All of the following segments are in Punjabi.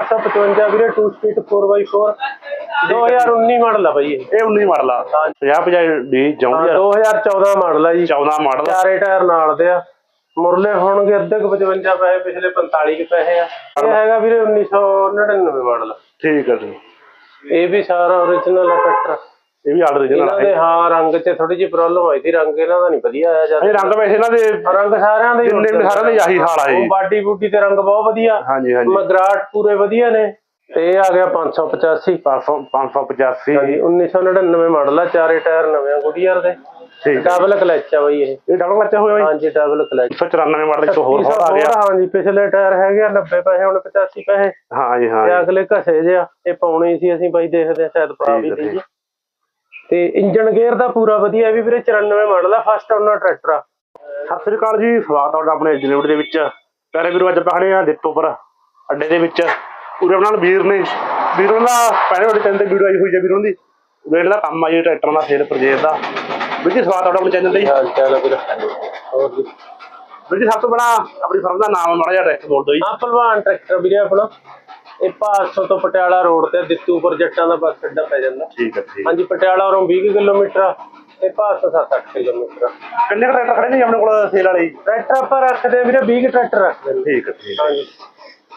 755 ਵੀਰੇ 2 ਸਪੀਡ 4x4 2019 ਮਾਡਲ ਆ ਬਾਈ ਇਹ। ਇਹ 19 ਮਾਡਲ ਆ। 50 50 ਡੀ ਹਾਂ, ਜੌਂਡੀਅਰ 2014 ਮਾਡਲ ਆ ਜੀ। 14 ਮਾਡਲ ਚਾਰੇ ਟਾਇਰ ਨਾਲ ਦੇ ਆ। ਮੁਰਲੇ ਹੋਣਗੇ ਅੱਧੇ ਕੁ 55 ਪੈਸੇ ਪਿਛਲੇ 45 ਕੁ ਪੈਸੇ ਆ। ਇਹ ਹੈਗਾ ਵੀਰੇ 1999 ਮਾਡਲ ਠੀਕ ਹੈ ਜੀ। ਇਹ ਵੀ ਸਾਰਾ origignal ਆ ਟਰੈਕਟਰ ਇਹ ਵੀ ਆਰਡਰ ਇਹਨਾਂ ਦੇ ਹਾਂ। ਰੰਗ 'ਚ ਥੋੜੀ ਜਿਹੀ ਪ੍ਰੋਬਲਮ ਆਈ ਸੀ ਰੰਗ ਇਹਨਾਂ ਦਾ ਨਹੀਂ ਵਧੀਆ ਆਇਆ ਇਹ ਜਦ ਰੰਗ ਵੈਸੇ ਇਹਨਾਂ ਦੇ ਰੰਗ ਸਾਰਿਆਂ ਦੇ ਜਿੰਨੇ ਵੀ ਸਾਰਿਆਂ ਦੇ ਆਹੀ ਹਾਲ ਆ ਜੀ। ਬਾਡੀ ਬੂਟੀ ਤੇ ਰੰਗ ਬਹੁਤ ਵਧੀਆ। ਹਾਂਜੀ ਹਾਂਜੀ। ਮਗਰਾਟ ਪੂਰੇ ਵਧੀਆ ਨੇ। ਤੇ ਇਹ ਆ ਗਿਆ 585 500 585 ਹਾਂਜੀ 1999 ਮਾਡਲ ਆ ਚਾਰੇ ਟਾਇਰ ਨਵੇਂ ਗੁਡੀਅਰ ਦੇ। ਡਬਲ ਕਲਚ ਆ ਬਈ ਇਹ। ਇਹ ਡਬਲ ਲੱਚਾ ਹੋਇਆ ਬਾਈ? ਹਾਂਜੀ ਡਬਲ ਕਲਚ 194 ਮਾਡਲ ਇੱਕ ਹੋਰ ਹੋਰ ਆ ਗਿਆ। ਹਾਂਜੀ ਪਿਛਲੇ ਟਾਇਰ ਹੈਗੇ ਆ 90 ਪੈਸੇ ਹੁਣ 85 ਪੈਸੇ। ਹਾਂ ਜੀ ਹਾਂ ਤੇ। ਅਗਲੇ ਘਸੇ ਜਿਆ ਇਹ ਪਾਉਣੇ ਸੀ ਅਸੀਂ ਬਾਈ ਦੇਖਦੇ ਆ ਸ਼ਾਇਦ ਪਾ ਵੀ ਲਈਏ ਤੇ ਇੰਜਨ ਗੇਅਰ ਦਾ ਪੂਰਾ ਵਧੀਆ ਵੀ ਵੀਰੇ 94 ਮਾਡਲ ਆ ਫਸਟ ਓਨਰ ਟਰੈਕਟਰ ਆ। ਸਤਿ ਸ੍ਰੀ ਅਕਾਲ ਜੀ ਸਵਾਗਤ ਤੁਹਾਡਾ ਆਪਣੇ ਜਨਵਰੀ ਦੇ ਵਿੱਚ। ਪਿਆਰੇ ਵੀਰੋ ਅੱਜ ਆਪਾਂ ਖੜੇ ਆ ਦਿੱਤੋਪੁਰ ਅੱਡੇ ਦੇ ਵਿੱਚ। ਉਰੇ ਨਾਲ ਵੀਰ ਨੇ ਵੀਰੋਂ ਦਾ ਪਹਿਲੇ ਵਾਲੇ ਚੈਨਲ ਤੇ ਵੀਡੀਓ ਆਈ ਹੋਈ ਹੈ ਵੀਰੋਂ ਦੀ। ਵੇਟ ਦਾ ਕੰਮ ਆ ਜੀ ਟਰੈਕਟਰਾਂ ਦਾ ਸੇਲ ਪਰਚੇਸ ਦਾ। ਵੀਰ ਜੀ ਸਵਾਗਤ ਤੁਹਾਡਾ ਆਪਣੇ ਚੈਨਲ ਤੇ। ਜੀ। ਚਾਲ ਵੀਰੇ? ਹੋਰ ਜੀ? ਵੀਰ ਜੀ ਸਭ ਤੋਂ ਬੜਾ ਆਪਣੀ ਫਰਮ ਦਾ ਨਾਮ ਮਾੜਾ ਜਿਹਾ ਐਡਰੈਸ ਬੋਲ ਦਿਓ ਜੀ। ਆ ਟਰੈਕਟਰ ਵੀਰੇ ਆਪਣਾ। ਇਹ 500 ਤੋਂ ਪਟਿਆਲਾ ਰੋਡ ਤੇ ਦਿੱਤੂਪੁਰ ਜੱਟਾਂ ਦਾ ਬੱਸ ਅੱਡਾ ਪੈ ਜਾਂਦਾ। ਠੀਕ ਹੈ ਠੀਕ ਹਾਂਜੀ ਪਟਿਆਲਾ ਤੋਂ 20 ਕੁ ਕਿਲੋਮੀਟਰ ਆ ਤੇ 500 7-8 ਕਿਲੋਮੀਟਰ ਆ। ਕਿੰਨੇ ਕੁ ਟਰੈਕਟਰ ਖੜੇ ਨੇ ਜੀ ਆਪਣੇ ਕੋਲ ਸੇਲ ਵਾਲੇ? ਜੀ ਟਰੈਕਟਰ ਆਪਾਂ ਰੱਖਦੇ ਆ ਵੀਰੇ 20 ਕੁ ਟਰੈਕਟਰ ਰੱਖਦੇ ਨੇ। ਠੀਕ ਹੈ ਠੀਕ ਹੈ। ਹਾਂਜੀ।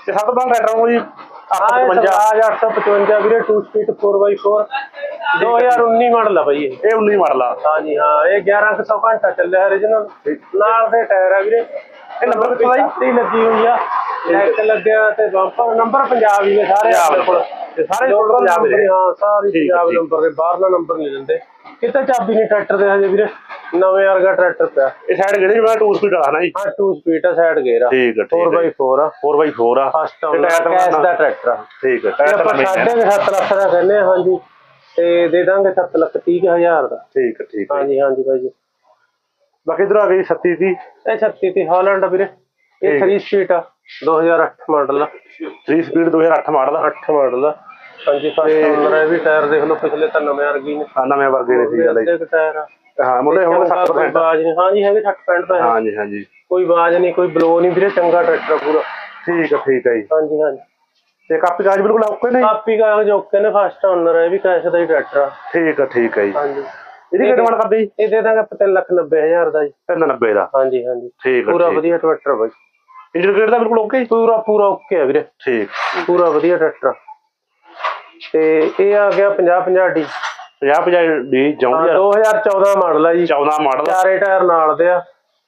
ਤੇ ਸਭ ਤੋਂ ਪਹਿਲਾਂ ਟਰੈਕਟਰ ਕੋਲ ਜੀ ਹਾਂ ਇਹ 855 ਸਵਰਾਜ 855 ਵੀਰੇ 2 ਸਪੀਡ 4x4 2019 ਮਾਡਲ ਆ ਬਾਈ ਇਹ। ਇਹ 19 ਮਾਡਲ ਆ। ਹਾਂਜੀ ਹਾਂ ਇਹ 1100 ਘੰਟਾ ਚੱਲਿਆ origignal ਨਾਲ ਦੇ ਟਾਇਰ ਆ ਵੀਰੇ। ਇਹ ਨੰਬਰ ਕਿੱਥੋਂ ਦਾ ਜੀ? ਲੱਗੀ ਹੋਈ ਆ। ਲੈਟ ਲੱਗਿਆ ਤੇ ਬੰਪਰ ਨੰਬਰ ਪੰਜਾਬ ਹੀ ਨੇ ਸਾਰੇ। ਆਪਣੇ ਕੋਲ ਤੇ ਸਾਰੇ total ਪੰਜਾਬ ਦੇ। ਹੀ, ਹਾਂ ਸਾਰੇ ਠੀਕ ਹੈ, ਪੰਜਾਬ ਠੀਕ। ਨੰਬਰ ਦੇ। ਬਾਹਰਲਾ ਨੰਬਰ ਨਹੀਂ ਦਿੰਦੇ ਕਿਤੇ ਚਾਬੀ ਨਹੀਂ ਟਰੈਕਟਰ ਦੇ ਹਜੇ ਵੀਰੇ। ਨਵੇਂ ਵਰਗਾ ਟਰੈਕਟਰ ਪਿਆ। ਇਹ ਸਾਈਡ ਕਿਹੜੇ ਮੈਂ 2 ਸਪੀਡ ਵਾਲਾ ਨਾ ਜੀ। ਹਾਂ 2 ਸਪੀਡ ਆ ਸਾਈਡ ਗੇਅਰ ਆ। ਠੀਕ ਹੈ ਠੀਕ ਹੈ। 4x4 ਆ। 4x4 ਆ। ਫਸਟ ਤੇ ਟਾਇਰ ਤਾਂ ਕੈਸ਼ ਨਾ- ਦਾ ਟਰੈਕਟਰ ਆ। ਠੀਕ ਹੈ ਇਹ ਟਾਇਰ ਆਪਾਂ ਨੇ। ਸਾਢੇ ਕੁ ਸੱਤ ਲੱਖ ਦਾ ਕਹਿੰਦੇ ਆ ਹਾਂਜੀ। ਤੇ ਦੇ ਦਾਂਗੇ 7 ਲੱਖ 30 ਕੁ ਹਜ਼ਾਰ ਦਾ। ਠੀਕ ਹੈ ਠੀਕ ਹੈ। ਹਾਂਜੀ ਹਾਂਜੀ ਭਾਈ ਜੀ। ਬਾਕੀ ਇਧਰ ਆ ਗਈ 37 ਦੀ ਇਹ 36 ਤੇ ਹਾਲੈਂਡ ਆ ਵੀਰੇ। ਇਹ ਠੀਕ। 3 ਸਪੀਡ ਆ। 2008 ਮਾਡਲ ਆ 3 ਸਪੀਡ 2008 ਮਾਡਲ ਆ 8 ਮਾਡਲ ਆ ਹਾਂਜੀ ਫਸਟ ਓਨਰ ਹੈ ਵੀ ਟਾਇਰ ਦੇਖ ਲਓ ਪਿਛਲੇ ਤਾਂ ਨਵੇਂ ਵਰਗੇ ਹੀ ਨੇ। ਆਹ ਨਵੇਂ ਵਰਗੇ ਨੇ ਸੀ ਗੱਲ ਕੁ ਟਾਇਰ ਆ। ਹਾਂ ਮੁੰਡੇ ਹੁਣ ਚੰਗਾ, ਕੋਈ 60% ਬਾਜ ਨਹੀਂ ਹਾਂਜੀ ਹੈਗੇ 60 65 ਪੈਸੇ ਹਾਂਜੀ ਹਾਂਜੀ। ਕੋਈ ਬਾਜ ਨਹੀਂ ਕੋਈ ਬਲੋ ਨਹੀਂ ਵੀਰੇ ਚੰਗਾ ਟਰੈਕਟਰ ਆ ਪੂਰਾ। ਠੀਕ ਹੈ ਠੀਕ ਹੈ ਜੀ। ਹਾਂਜੀ ਹਾਂਜੀ। ਤੇ ਕਾਪੀ ਕਾਜ ਬਿਲਕੁਲ ਓਕੇ ਨੇ ਕਾਪੀ ਕਾਗਜ਼ ਓਕੇ ਨੇ ਫਸਟ ਓਨਰ ਹੈ ਵੀ ਕੈਸ਼ ਦਾ ਹੀ ਟਰੈਕਟਰ ਆ। ਠੀਕ ਹੈ ਠੀਕ ਹੈ ਜੀ। ਹਾਂਜੀ। ਇਹਦੀ ਕੀ ਡਿਮਾਂਡ ਕਰਦੇ ਜੀ? ਇਹ ਦੇ ਦਾਂਗੇ ਆਪਾਂ 3 ਲੱਖ 90 ਹਜ਼ਾਰ ਦਾ ਜੀ। 390 ਦਾ। ਹਾਂਜੀ ਹਾਂਜੀ। ਠੀਕ ਹੈ ਪੂਰਾ ਵਧੀਆ ਟਰੈਕਟਰ ਆ ਬਾਈ। ਇੰਜਨ ਦਾ ਬਿਲਕੁਲ ਓਕੇ ਪੂਰਾ ਪੂਰਾ ਓਕੇ ਆ ਵੀਰੇ। ਠੀਕ ਪੂਰਾ ਵਧੀਆ ਟਰੈਕਟਰ। ਤੇ ਇਹ ਆ ਗਿਆ 50 50 ਡੀ 50 50 ਡੀ ਹਾਂ, ਜੌਂਡੀਅਰ 2014 ਮਾਡਲ ਆ ਜੀ। 14 ਮਾਡਲ ਚਾਰੇ ਟਾਇਰ ਨਾਲ ਦੇ ਆ।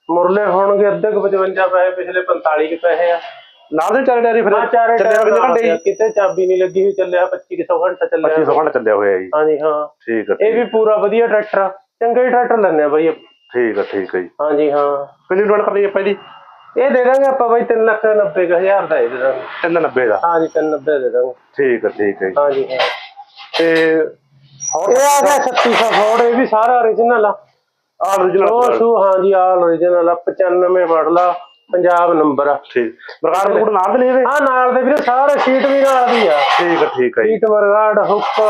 ਮੁਰਲੇ ਹੋਣਗੇ ਅੱਧੇ ਕੁ 55 ਪੈਸੇ ਪਿਛਲੇ 45 ਕੁ ਪੈਸੇ ਆ। ਨਾਲ ਦੇ ਚਾਰੇ ਟਾਇਰ ਫਿਰ। ਹਾਂ ਚਾਰੇ ਟਾਇਰ ਕਿਤੇ ਚਾਬੀ ਨਹੀਂ ਲੱਗੀ ਹੋਈ ਚੱਲਿਆ 25 100 ਘੰਟਾ ਚੱਲਿਆ। 2500 ਘੰਟਾ ਚੱਲਿਆ ਹੋਇਆ ਜੀ। ਹਾਂਜੀ ਹਾਂ। ਠੀਕ ਹੈ ਇਹ ਵੀ ਪੂਰਾ ਵਧੀਆ ਟਰੈਕਟਰ ਆ। ਚੰਗਾ ਹੀ ਟਰੈਕਟਰ ਲੈਣੇ ਆ ਬਾਈ। ਠੀਕ ਹੈ ਠੀਕ ਹੈ ਜੀ। ਹਾਂਜੀ ਹਾਂ। ਕਿੰਨੀ ਡਿਮਾਂਡ ਕਰਦੇ ਜੀ ਆਪਾਂ ਇਹਦੀ? ਇਹ ਦੇ ਦਾਂਗੇ ਆਪਾਂ ਬਾਈ 3 ਲੱਖ 90 ਕੁ ਹਜ਼ਾਰ ਦਾ ਇਹ ਦੇ ਦਾਂਗੇ। 390 ਦਾ? ਹਾਂਜੀ 390 ਦੇ ਦਾਂਗੇ। ਠੀਕ ਹੈ ਠੀਕ ਹੈ ਜੀ। ਹਾਂਜੀ ਹਾਂ। ਤੇ ਹੋਰ? ਇਹ ਆ ਗਿਆ 3600 ਫੋਰਡ ਇਹ ਵੀ ਸਾਰਾ origignal ਆ। ਆ original ਉਹ ਸੂ ਹਾਂਜੀ ਆਲ origignal ਆ 95 ਮਾਡਲ ਆ ਪੰਜਾਬ ਨੰਬਰ ਆ। ਠੀਕ। ਬਰਕਾਰ ਨੂੰ ਨਾਲ ਦੇ ਲਈਏ ਆ ਨਾਲ ਦੇ ਵੀਰੇ ਸਾਰੇ ਸੀਟ ਵੀ ਨਾਲ ਦੀ ਆ। ਠੀਕ ਹੈ ਠੀਕ ਹੈ ਜੀ। ਸੀਟ ਮਰਗਾੜ ਹੁੱਕ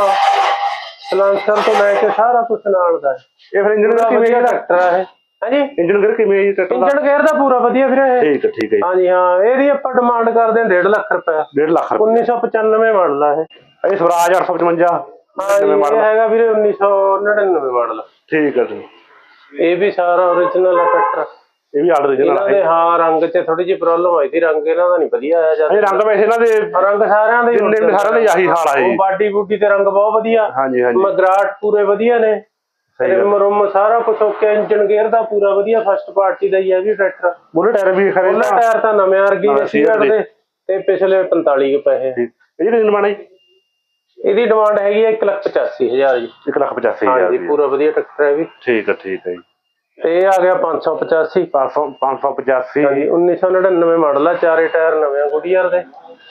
ਸਲਾਂਸਰ ਤੋਂ ਲੈ ਕੇ ਸਾਰਾ ਕੁਝ ਨਾਲ ਦਾ ਹੈ। ਇਹ ਫਿਰ ਇੰਜਨ ਪੂਰਾ ਕਿਵੇਂ ਹੈ ਟਰੈਕਟਰ ਆ ਇਹ। ਹਾਂਜੀ? ਇੰਜਨ ਗੇਅਰ ਕਿਵੇਂ ਹੈ ਜੀ? ਟਰੈਕਟਰ ਦਾ? ਇੰਜਨ ਗੇਅਰ ਦਾ ਪੂਰਾ ਵਧੀਆ ਵੀਰੇ ਇਹ। ਠੀਕ ਹੈ ਠੀਕ ਹੈ ਹਾਂਜੀ ਹਾਂ ਇਹਦੀ ਆਪਾਂ ਡਿਮਾਂਡ ਕਰਦੇ ਹਾਂ 1.5 ਲੱਖ ਰੁਪਏ। 1.5 ਲੱਖ ਰੁਪਏ। 1995 ਮਾਡਲ ਆ ਇਹ। ਇਹ ਸਵਰਾਜ 855 ਹਾਂ ਇਹ ਹੈਗਾ ਵੀਰੇ 1999 ਮਾਡਲ। ਠੀਕ ਹੈ ਜੀ। ਇਹ ਵੀ ਸਾਰਾ origignal ਆ ਟਰੈਕਟਰ। ਇਹ ਵੀ ਆਰਡਰ ਇਹਨਾਂ ਦੇ ਹੈ ਹਾਂ ਰੰਗ 'ਚ ਥੋੜੀ ਜਿਹੀ ਪ੍ਰੋਬਲਮ ਆਈ ਸੀ। ਰੰਗ ਇਹਨਾਂ ਦਾ ਨਹੀਂ ਵਧੀਆ ਆਇਆ ਜਦ। ਇਹ ਰੰਗ ਵੈਸੇ ਇਹਨਾਂ ਦੇ ਰੰਗ ਸਾਰਿਆਂ ਦੇ ਹੀ ਜਿੰਨੇ ਵੀ ਸਾਰਿਆਂ ਦੇ ਆਹੀ ਹਾਲ ਆ ਜੀ ਬਾਡੀ ਬੂਟੀ ਤੇ ਰੰਗ ਬਹੁਤ ਵਧੀਆ। ਹਾਂਜੀ ਹਾਂਜੀ। ਮਗਰਾਟ ਪੂਰੇ ਵਧੀਆ ਨੇ। ਸਹੀ ਗੱਲ ਰਿਮ ਸਾਰਾ ਕੁਝ ਓਕੇ ਇੰਜਨ ਗੇਅਰ ਦਾ ਪੂਰਾ ਵਧੀਆ ਫਸਟ ਪਾਰਟੀ ਦਾ ਹੀ ਹੈ ਵੀ ਟਰੈਕਟਰ ਬੁੱਲੇ ਟਾਇਰ ਵੀ ਉਹਨਾਂ ਨਾ ਟਾਇਰ ਤਾਂ ਨਵੇਂ ਵਰਗੇ ਹਾਂ, ਸੀਟ ਸੀਟ ਦੇ ਤੇ ਪਿਛਲੇ 45 ਕੁ ਪੈਸੇ। ਠੀਕ। ਇਹ ਜਿਹੜੀ ਡਿਮਾਂਡ ਹੈ ਜੀ? ਇਹਦੀ ਡਿਮਾਂਡ ਹੈਗੀ ਹੈ 185000 ਜੀ। 1 ਲੱਖ 85 ਹਾਂਜੀ ਹਜ਼ਾਰ ਪੂਰਾ ਵਧੀਆ ਟਰੈਕਟਰ ਹੈ ਵੀ। ਠੀਕ ਹੈ ਠੀਕ ਹੈ ਜੀ। ਤੇ ਆ ਗਿਆ 585 500 585 ਹਾਂਜੀ 1999 ਮਾਡਲ ਆ ਚਾਰੇ ਟਾਇਰ ਨਵੇਂ ਗੁਡੀਅਰ ਦੇ।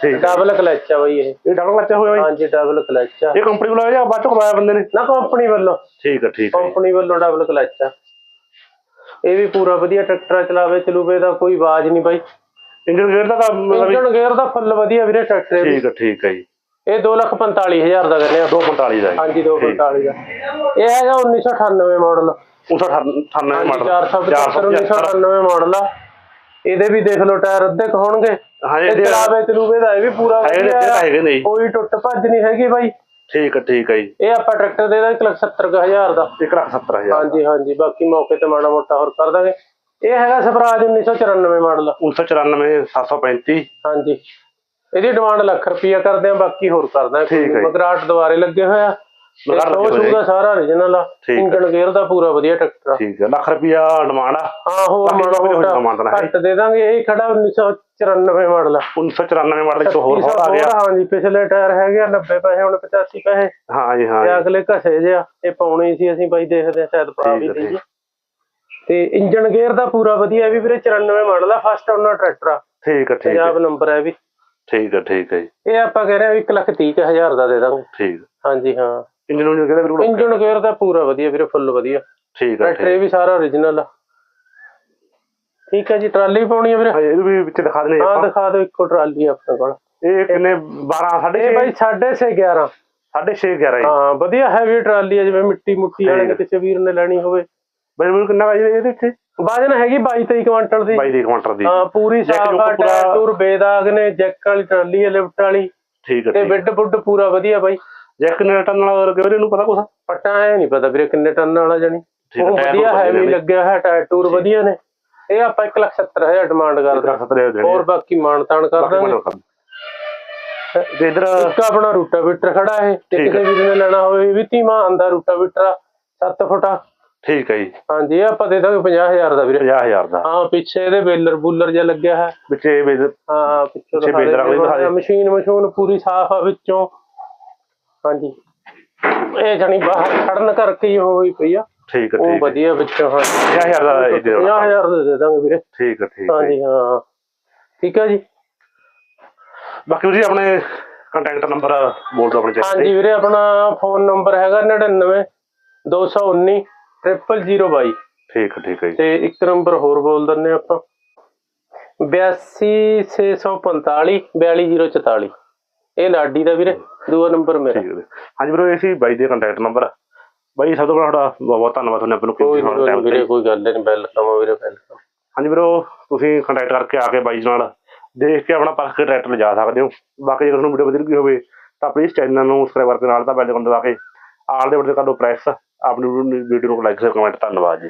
ਠੀਕ। ਹੈ ਡਬਲ ਕਲਚ ਆ ਬਈ ਇਹ। ਇਹ ਡਬਲ ਲੱਚਾ ਹੋਇਆ ਬਾਈ? ਹਾਂਜੀ ਡਬਲ ਕਲਚ ਆ। ਇਹ ਕੰਪਨੀ ਵੱਲੋਂ ਹੈ ਜਾਂ ਬਾਅਦ ਚੋਂ ਕਰਵਾਇਆ ਬੰਦੇ ਨੇ? ਨਾ ਕੰਪਨੀ ਵੱਲੋਂ। ਠੀਕ ਹੈ ਠੀਕ ਜੀ। ਕੰਪਨੀ ਵੱਲੋਂ ਡਬਲ ਕਲਚ ਆ। ਇਹ ਵੀ ਪੂਰਾ ਵਧੀਆ ਟਰੈਕਟਰ ਆ, ਚਲਾਵੇ ਚਲੂਵੇ ਦਾ ਕੋਈ ਆਵਾਜ਼ ਨਹੀਂ ਬਾਈ। ਇੰਜਨ ਗੇਅਰ ਦਾ ਤਾਂ ਮਤਲਬ ਇੰਜਨ ਗੇਅਰ ਦਾ ਫੁੱਲ ਵਧੀਆ ਵੀਰੇ ਟਰੈਕਟਰ ਇਹ ਵੀ। ਠੀਕ ਹੈ ਠੀਕ ਹੈ ਜੀ। ਇਹ 245000 ਦਾ ਕਰਨੇ ਆ। 245 ਦਾ ਜੀ। ਹਾਂਜੀ 245 ਦਾ। ਇਹ ਹੈਗਾ 1998 ਮਾਡਲ। 998 ਹਾਂਜੀ ਮਾਡਲ। 475 1998 ਮਾਡਲ ਆ। ਇਹਦੇ ਵੀ ਦੇਖ ਲਓ ਟਾਇਰ ਅੱਧੇ ਕੁ ਹੋਣਗੇ। ਹਾਂ ਤੇ ਚਲਾਵੇ ਚਲੂਵੇ ਦਾ ਇਹ ਵੀ ਪੂਰਾ ਹੈਗੇ ਨੇ। ਹੈਗੇ ਨੇ ਕੋਈ ਟੁੱਟ ਭੱਜ ਨਹੀਂ ਹੈਗੀ ਬਾਈ। ਠੀਕ ਹੈ ਠੀਕ ਹੈ ਜੀ। ਇਹ ਆਪਾਂ ਟਰੈਕਟਰ ਦੇ ਦਾਂਗੇ 170000 ਦਾ। 1 ਲੱਖ 70000 ਹਾਂਜੀ ਹਾਂਜੀ ਬਾਕੀ ਮੌਕੇ ਤੇ ਮਾੜਾ ਮੋਟਾ ਹੋਰ ਕਰ ਦਾਂਗੇ। ਇਹ ਹੈਗਾ ਸਵਰਾਜ 1994 ਮਾਡਲ। 1994 735 ਹਾਂਜੀ। ਇਹਦੀ ਡਿਮਾਂਡ ਲੱਖ ਰੁਪਈਆ ਕਰਦੇ ਆ ਬਾਕੀ ਹੋਰ ਕਰਦਾ ਠੀਕ ਹੈ ਜੀ। ਮਗਰਾਟ ਦੁਆਰੇ ਲੱਗੇ ਹੋਇਆ ਲੱਗੇ ਸਾਰਾ origignal ਆ। ਠੀਕ। ਇੰਜਨ ਗੇਅਰ ਦਾ ਪੂਰਾ ਵਧੀਆ ਟਰੈਕਟਰ ਆ। ਠੀਕ ਹੈ ਲੱਖ ਰੁਪਿਆ ਡਿਮਾਂਡ ਆ। ਹਾਂ ਹੋਰ ਬਾਕੀ ਮਾੜਾ ਕੋਈ ਹੋਰ demand ਨਾ ਮੋਟਾ ਹੈ। ਘੱਟ ਦੇ ਦਾਂਗੇ ਇਹ ਖੜਾ 1994 ਮਾਡਲ ਆ। 1994 ਮਾਡਲ ਵਿੱਚ ਹੋਰ ਹੋਰ ਆ ਗਿਆ। ਹਾਂਜੀ ਪਿਛਲੇ ਟਾਇਰ ਹੈਗੇ ਆ 90 ਪੈਸੇ ਹੁਣ 85 ਪੈਸੇ। ਹਾਂ ਜੀ ਹਾਂ ਤੇ ਅਗਲੇ ਘਸੇ ਜਿਆ ਇਹ ਪਾਉਣੇ ਸੀ ਅਸੀਂ ਬਾਈ ਦੇਖਦੇ ਆ ਸ਼ਾਇਦ ਪਾ ਵੀ ਦਈਏ। ਤੇ ਇੰਜਨ ਗੇਅਰ ਦਾ ਪੂਰਾ ਵਧੀਆ ਵੀ ਵੀਰੇ 94 ਮਾਡਲ ਆ ਫਸਟ ਓਨਰ ਟਰੈਕਟਰ ਆ। ਠੀਕ ਹੈ ਠੀਕ ਪੰਜਾਬ ਨੰਬਰ ਹੈ ਵੀ। ਠੀਕ ਹੈ ਠੀਕ ਹੈ ਜੀ। ਇਹ ਆਪਾਂ ਕਹਿ ਰਹੇ ਆ 1 ਲੱਖ ਤੀਹ ਕੁ ਹਜ਼ਾਰ ਦਾ ਦੇ ਦਾਂਗੇ। ਠੀਕ ਹਾਂਜੀ ਹਾਂ। ਇੰਜਨ ਨੂੰ ਕਹਿੰਦਾ ਬਿਲਕੁਲ ਇੰਜਨ ਗੇਅਰ ਪੂਰਾ ਵਧੀਆ ਵੀਰੇ ਫੁੱਲ ਵਧੀਆ। ਠੀਕ ਠੀਕ ਇਹ ਵੀ ਸਾਰਾ origignal ਆ। ਠੀਕ ਹੈ ਜੀ ਟਰਾਲੀ ਪਾਉਣੀ ਆ ਵੀਰੇ? ਹਾਂ ਇਹਨੂੰ ਵੀ ਵਿੱਚ ਦਿਖਾ ਦਿੰਦੇ ਹਾਂ ਆਪਾਂ। ਦਿਖਾ ਦਿਓ ਇੱਕੋ ਟਰਾਲੀ ਆ ਆਪਣੇ ਕੋਲ। ਇਹ ਕਿੰਨੇ 12 ਸਾਢੇ ਇਹ ਬਾਈ 6.5 11 ਸਾਢੇ 6 11 ਜੀ। ਹਾਂ ਵਧੀਆ ਹੈਵੀ ਟਰਾਲੀ ਆ ਜਿਵੇਂ ਮਿੱਟੀ ਮੁੱਟੀ ਵਾਲੇ ਨੇ ਕਿਸੇ ਵੀਰ ਨੇ ਲੈਣੀ ਹੋਵੇ। ਬਈ ਮੈਨੂੰ ਕਿੰਨਾ ਵਜੇ ਇਹਦੇ ਵਿੱਚ? ਵਜਨ ਹੈਗੀ 22 23 ਕੁਇੰਟਲ ਦੀ। 22 ਦੀ ਕੁਆਂਟਰ ਦੀ। ਹਾਂ ਪੂਰੀ ਸਾਫ਼ ਆ ਟੂਰ ਬੇਦਾਗ ਨੇ ਜੈਕ ਵਾਲੀ ਟਰਾਲੀ ਹੈ ਲਿਫਟ ਵਾਲੀ। ਠੀਕ ਹੈ ਤੇ ਬਿੱਡ ਬੁੱਡ ਪੂਰਾ ਵਧੀਆ ਬਾਈ। ਜੈਕ ਨੇ ਟਨ ਨਾਲ ਲੱਗੇ ਵੀਰੇ ਨੂੰ ਪਤਾ ਕੁਛ? ਪੱਟਾ ਐ ਨਹੀਂ ਪਤਾ ਵੀਰੇ ਕਿੰਨੇ ਟਨ ਵਾਲਾ ਜਾਨੀ ਠੀਕ ਹੈ, ਉਹ ਟਾਇਰ ਵਧੀਆ ਵਧੀਆ ਹੈਵੀ ਨੇ। ਲੱਗਿਆ ਹੈ ਟਾਇਰ ਟੂਰ ਵਧੀਆ ਨੇ। ਇਹ ਆਪਾਂ 170000 ਡਿਮਾਂਡ ਕਰਦੇ ਹੋ। ਦੇਣੇ ਹੋਰ ਬਾਕੀ ਮਾਨ ਤਾਨ ਕਰ ਬਾਕੀ ਦਾਂਗੇ ਮੈਨੂੰ ਕਰ ਤੇ ਇਧਰ ਇੱਕ ਆਪਣਾ ਰੂਟਾਵੀਟਰ ਖੜਾ ਹੈ ਤੇ ਠੀਕ ਕਿਸੇ ਵੀਰ ਨੇ ਲੈਣਾ ਹੋਵੇ ਇਹ ਵੀ ਧੀਮਾ ਆਂਦਾ ਰੂਟਾਵੀਟਰ ਆ 7 ਫੁੱਟਾ ਠੀਕ ਹੈ ਜੀ। ਹਾਂਜੀ ਇਹ ਆਪਾਂ ਦੇ ਦਾਂਗੇ 50000 ਦਾ ਵੀਰੇ। 50000 ਦਾ। ਹਾਂ ਪਿੱਛੇ ਇਹਦੇ ਬੇਲਰ ਬੂਲਰ ਜਿਹਾ ਲੱਗਿਆ ਹੈ। ਵਿੱਚ ਵੀ ਹਾਂ ਪਿੱਛੋਂ ਬੇਲਰ ਵਾਲੀ ਦਿਖਾ ਦੇ। ਮਸ਼ੀਨ ਮਸ਼ੂਨ ਪੂਰੀ ਸਾਫ਼ ਆ ਵਿੱਚੋਂ। ਹਾਂਜੀ। ਇਹ ਜਣੀ ਬਾਹਰ ਖੜਨ ਕਰਕੇ ਹੀ ਹੋਈ ਪਈ ਆ। ਠੀਕ ਹੈ ਉਹ ਠੀਕ ਵਧੀਆ ਵਿੱਚੋਂ ਹਾਂ। 50000 ਦਾ ਇਹ ਦੇ ਦੇਣਾ 50000 ਦੇ ਦੇ ਦਾਂਗੇ ਵੀਰੇ। ਠੀਕ ਹੈ ਠੀਕ ਹੈ ਹਾਂਜੀ ਹਾਂ। ਠੀਕ ਹੈ ਜੀ। ਬਾਕੀ ਵੀਰੇ ਆਪਣੇ ਕੰਟੈਕਟ ਨੰਬਰ ਬੋਲ ਦਿਓ ਆਪਣੇ ਚੈਨਲ ਹਾਂਜੀ ਵੀਰੇ ਆਪਣਾ ਫੋਨ ਨੰਬਰ ਹੈਗਾ 99 219 0022 ਠੀਕ ਹੈ ਠੀਕ ਹੈ ਜੀ। ਤੇ ਇੱਕ ਨੰਬਰ ਹੋਰ ਬੋਲ ਦਿੰਨੇ ਆਪਾਂ। 82645 42044 ਇਹ ਲਾਡੀ ਦਾ ਵੀਰੇ। ਦੂਆ ਨੰਬਰ ਮੇਰਾ। ਠੀਕ ਹੈ। ਹਾਂਜੀ ਵੀਰੇ ਇਹ ਸੀ ਬਾਈ ਦੇ ਕੰਟੈਕਟ ਨੰਬਰ ਬਾਈ ਸਭ ਤੋਂ ਪਹਿਲਾਂ ਤੁਹਾਡਾ ਬਹੁਤ ਬਹੁਤ ਧੰਨਵਾਦ ਤੁਹਾਨੂੰ ਆਪਾਂ ਨੂੰ ਕੋਈ ਟਾਈਮ ਵੀਰੇ ਕੋਈ ਗੱਲ ਨਹੀਂ ਵੈਲਕਮ ਵੀਰੇ ਵੈਲਕਮ ਹਾਂਜੀ ਵੀਰੋ ਤੁਸੀਂ ਕੰਟੈਕਟ ਕਰਕੇ ਆ ਕੇ ਬਾਈ ਨਾਲ ਦੇਖ ਕੇ ਆਪਣਾ ਪਰਖ ਟਰੈਕਟਰ ਲਿਜਾ ਸਕਦੇ ਹੋ। ਬਾਕੀ ਜੇ ਤੁਹਾਨੂੰ ਵੀਡੀਓ ਵਧੀਆ ਲੱਗੀ ਹੋਵੇ ਤਾਂ ਪਲੀਜ਼ ਚੈਨਲ ਨੂੰ ਸਬਸਕ੍ਰਾਈਬ ਕਰਕੇ ਨਾਲ ਤਾਂ ਬੈਲ ਆਈਕਨ ਦਬਾ ਕੇ ਆਲ ਦੇ ਬਟਨ ਕਰ ਦਿਓ ਪ੍ਰੈਸ ਆਪਣੀ ਵੀਡੀਓ ਨੂੰ ਲਾਈਕ ਤੇ ਕਮੈਂਟ ਧੰਨਵਾਦ ਜੀ।